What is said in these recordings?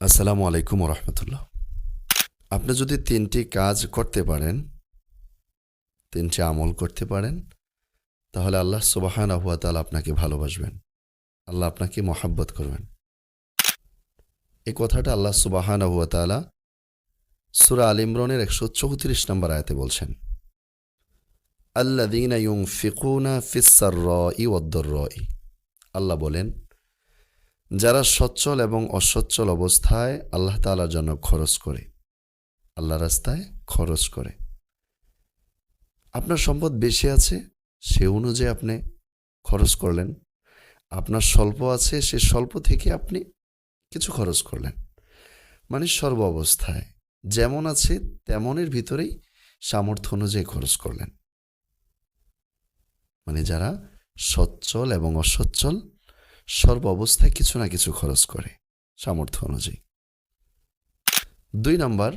আসসালামু আলাইকুম রহমতুল্লাহ আপনি যদি তিনটি কাজ করতে পারেন, তিনটি আমল করতে পারেন, তাহলে আল্লাহ সুবাহান আহুয়াতাল আপনাকে ভালোবাসবেন। আল্লাহ আপনাকে মহাব্বত করবেন। এই কথাটা আল্লাহ সুবাহান আহুয়াতালা সুরা আল ইমরনের একশো চৌত্রিশ নম্বর আয়াতে বলছেন। আল্লাদিন ইউং ফিকুনা ফিসার র ই র আল্লাহ বলেন যারা সচ্ছল এবং অসচ্ছল অবস্থায় আল্লাহ তালার জন্য খরচ করে আল্লাহ রাস্তায় খরচ করে। আপনার সম্পদ বেশি আছে, সে অনুযায়ী আপনি খরচ করলেন। আপনার স্বল্প আছে, সে স্বল্প থেকে আপনি কিছু খরচ করলেন। মানে সর্ব অবস্থায় যেমন আছে, তেমনের ভিতরেই সামর্থ্য অনুযায়ী খরচ করলেন। মানে যারা সচ্ছল এবং অসচ্ছল সর্ব অবস্থায় কিছু না কিছু খরচ করে, সামর্থ্য অনুযায়ী। দুই নম্বর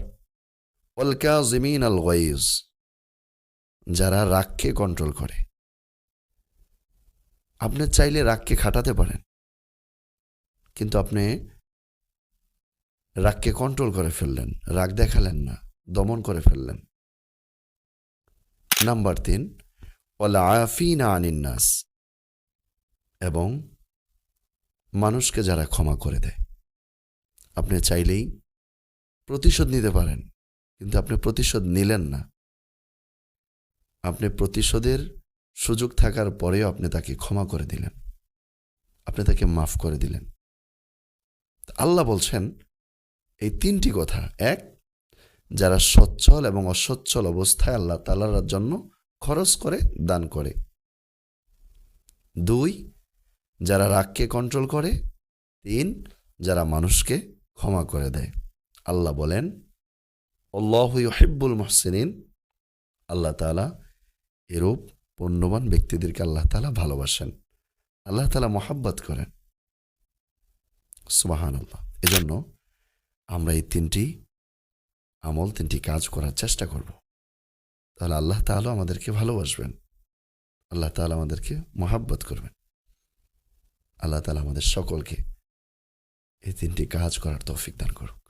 অলকা জিমিন আল ওয়াইজ যারা রাগকে কন্ট্রোল করে। আপনি চাইলে রাগকে খাটাতে পারেন, কিন্তু আপনি রাগকে কন্ট্রোল করে ফেললেন, রাগ দেখালেন না, দমন করে ফেললেন। নাম্বার তিন ওলা আফিনা আনিন্নাস, এবং মানুষকে যারা ক্ষমা করে দেয়। আপনি চাইলেই প্রতিশোধ নিতে পারেন, কিন্তু আপনি প্রতিশোধ নিলেন না। আপনি প্রতিশোধের সুযোগ থাকার পরেও আপনি তাকে ক্ষমা করে দিলেন। আপনি তাকে মাফ করে দিলেন। আল্লাহ বলছেন, এই তিনটি কথা। এক, যারা সচ্ছল এবং অসচ্ছল অবস্থায় আল্লাহ তালার জন্য খরচ করে, দান করে। দুই যারা রাগকে কন্ট্রোল করে, তিন, যারা মানুষকে ক্ষমা করে দেয়। আল্লাহ বলেন, আল্লাহ হেব্বুল মহসিন আল্লাহ তালা এরূপ পুণ্যবান ব্যক্তিদেরকে আল্লাহ তালা ভালোবাসেন। আল্লাহ তালা মহাব্বত করেন। সুবাহান আল্লাহ এজন্য আমরা এই তিনটি আমল, তিনটি কাজ করার চেষ্টা করব। তাহলে আল্লাহ তালা আমাদেরকে ভালোবাসবেন। আল্লাহ তালা আমাদেরকে মহাব্বত করবেন। আল্লাহ তালা আমাদের সকলকে এই তিনটি কাজ করার তৌফিক দান করুন